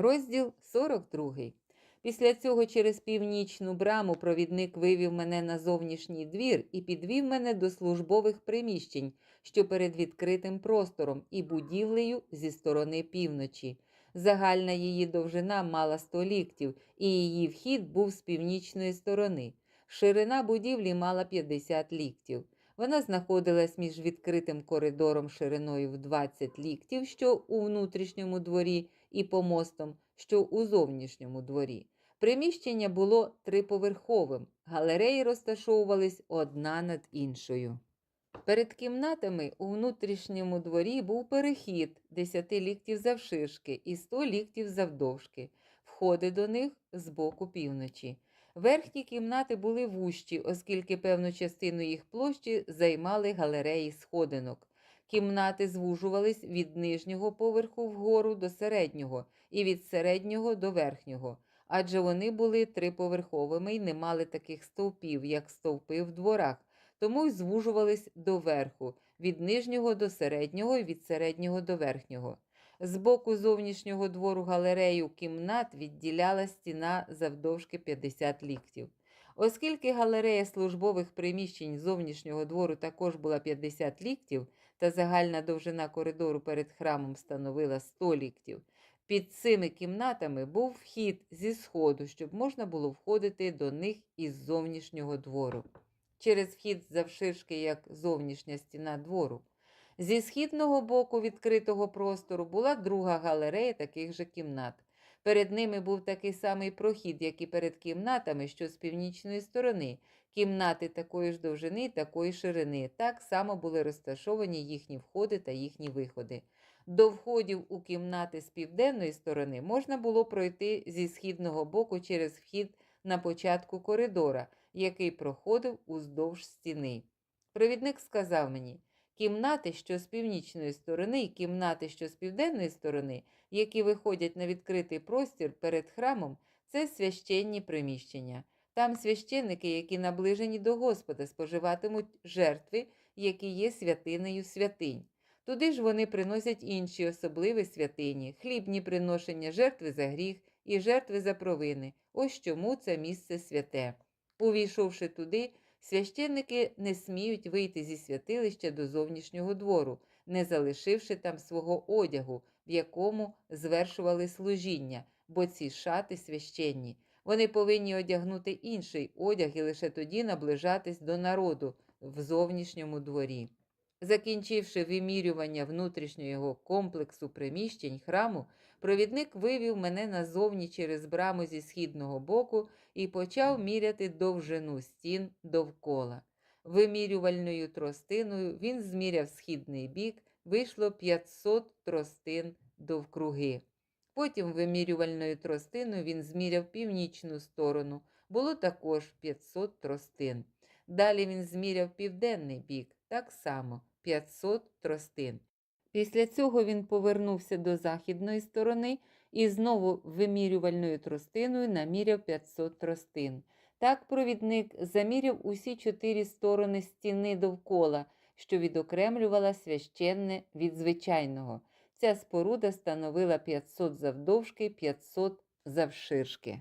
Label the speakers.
Speaker 1: Розділ 42. Після цього через північну браму провідник вивів мене на зовнішній двір і підвів мене до службових приміщень, що перед відкритим простором і будівлею зі сторони півночі. Загальна її довжина мала 100 ліктів, і її вхід був з північної сторони. Ширина будівлі мала 50 ліктів. Вона знаходилась між відкритим коридором шириною в 20 ліктів, що у внутрішньому дворі, і помостом, що у зовнішньому дворі. Приміщення було триповерховим, галереї розташовувались одна над іншою. Перед кімнатами у внутрішньому дворі був перехід 10 ліктів завширшки і 100 ліктів завдовжки, входи до них з боку півночі. Верхні кімнати були вущі, оскільки певну частину їх площі займали галереї сходинок. Кімнати звужувались від нижнього поверху вгору до середнього і від середнього до верхнього, адже вони були триповерховими і не мали таких стовпів, як стовпи в дворах, тому й звужувались до верху, від нижнього до середнього і від середнього до верхнього. З боку зовнішнього двору галерею кімнат відділяла стіна завдовжки 50 ліктів. Оскільки галерея службових приміщень зовнішнього двору також була 50 ліктів, та загальна довжина коридору перед храмом становила 100 ліктів, під цими кімнатами був вхід зі сходу, щоб можна було входити до них із зовнішнього двору. Через вхід завширшки як зовнішня стіна двору. Зі східного боку відкритого простору була друга галерея таких же кімнат. Перед ними був такий самий прохід, як і перед кімнатами, що з північної сторони. Кімнати такої ж довжини, такої ширини. Так само були розташовані їхні входи та їхні виходи. До входів у кімнати з південної сторони можна було пройти зі східного боку через вхід на початку коридора, який проходив уздовж стіни. Провідник сказав мені, кімнати, що з північної сторони, і кімнати, що з південної сторони, які виходять на відкритий простір перед храмом, це священні приміщення. Там священники, які наближені до Господа, споживатимуть жертви, які є святинею святинь. Туди ж вони приносять інші особливі святині, хлібні приношення жертви за гріх і жертви за провини. Ось чому це місце святе. Увійшовши туди, священники не сміють вийти зі святилища до зовнішнього двору, не залишивши там свого одягу, в якому звершували служіння, бо ці шати священні. Вони повинні одягнути інший одяг і лише тоді наближатись до народу в зовнішньому дворі. Закінчивши вимірювання внутрішнього комплексу приміщень храму, провідник вивів мене назовні через браму зі східного боку і почав міряти довжину стін довкола. Вимірювальною тростиною він зміряв східний бік, вийшло 500 тростин довкруги. Потім вимірювальною тростиною він зміряв північну сторону, було також 500 тростин. Далі він зміряв південний бік, так само 500 тростин. Після цього він повернувся до західної сторони і знову вимірювальною тростиною наміряв 500 тростин. Так провідник заміряв усі чотири сторони стіни довкола, що відокремлювала священне від звичайного. Ця споруда становила 500 завдовжки, 500 завширшки.